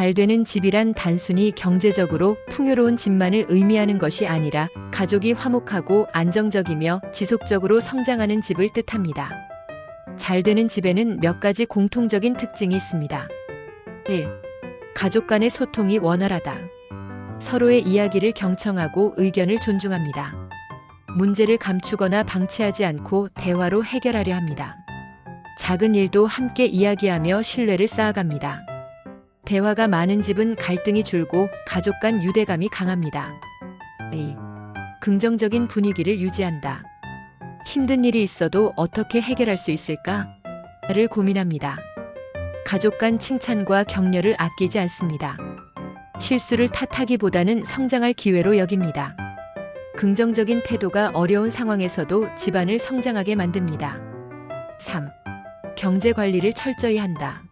잘 되는 집이란 단순히 경제적으로 풍요로운 집만을 의미하는 것이 아니라 가족이 화목하고 안정적이며 지속적으로 성장하는 집을 뜻합니다. 잘 되는 집에는 몇 가지 공통적인 특징이 있습니다. 1. 가족 간의 소통이 원활하다. 서로의 이야기를 경청하고 의견을 존중합니다. 문제를 감추거나 방치하지 않고 대화로 해결하려 합니다. 작은 일도 함께 이야기하며 신뢰를 쌓아갑니다. 대화가 많은 집은 갈등이 줄고 가족 간 유대감이 강합니다. 2. 긍정적인 분위기를 유지한다. 힘든 일이 있어도 어떻게 해결할 수 있을까? 를 고민합니다. 가족 간 칭찬과 격려를 아끼지 않습니다. 실수를 탓하기보다는 성장할 기회로 여깁니다. 긍정적인 태도가 어려운 상황에서도 집안을 성장하게 만듭니다. 3. 경제 관리를 철저히 한다.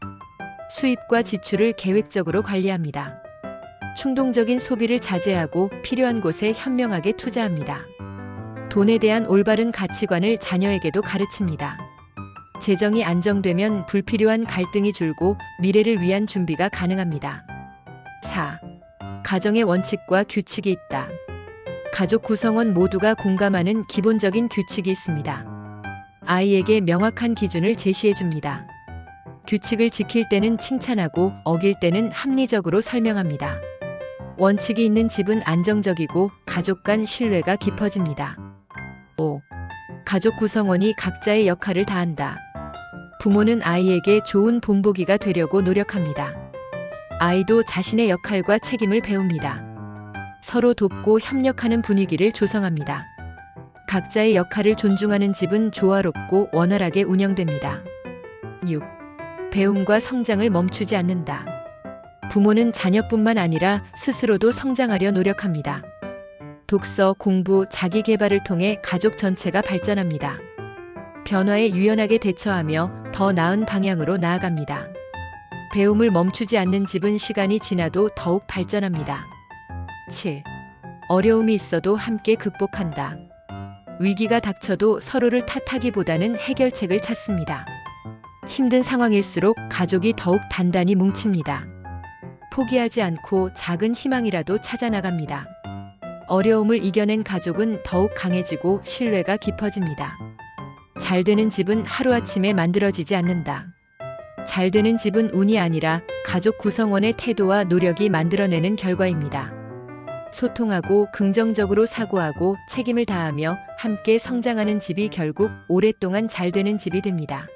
수입과 지출을 계획적으로 관리합니다. 충동적인 소비를 자제하고 필요한 곳에 현명하게 투자합니다. 돈에 대한 올바른 가치관을 자녀에게도 가르칩니다. 재정이 안정되면 불필요한 갈등이 줄고 미래를 위한 준비가 가능합니다. 4. 가정의 원칙과 규칙이 있다. 가족 구성원 모두가 공감하는 기본적인 규칙이 있습니다. 아이에게 명확한 기준을 제시해 줍니다. 규칙을 지킬 때는 칭찬하고 어길 때는 합리적으로 설명합니다. 원칙이 있는 집은 안정적이고 가족 간 신뢰가 깊어집니다. 5. 가족 구성원이 각자의 역할을 다한다. 부모는 아이에게 좋은 본보기가 되려고 노력합니다. 아이도 자신의 역할과 책임을 배웁니다. 서로 돕고 협력하는 분위기를 조성합니다. 각자의 역할을 존중하는 집은 조화롭고 원활하게 운영됩니다. 6. 배움과 성장을 멈추지 않는다. 부모는 자녀뿐만 아니라 스스로도 성장하려 노력합니다. 독서, 공부, 자기 개발을 통해 가족 전체가 발전합니다. 변화에 유연하게 대처하며 더 나은 방향으로 나아갑니다. 배움을 멈추지 않는 집은 시간이 지나도 더욱 발전합니다. 7. 어려움이 있어도 함께 극복한다. 위기가 닥쳐도 서로를 탓하기보다는 해결책을 찾습니다. 힘든 상황일수록 가족이 더욱 단단히 뭉칩니다. 포기하지 않고 작은 희망이라도 찾아나갑니다. 어려움을 이겨낸 가족은 더욱 강해지고 신뢰가 깊어집니다. 잘 되는 집은 하루아침에 만들어지지 않는다. 잘 되는 집은 운이 아니라 가족 구성원의 태도와 노력이 만들어내는 결과입니다. 소통하고 긍정적으로 사고하고 책임을 다하며 함께 성장하는 집이 결국 오랫동안 잘 되는 집이 됩니다.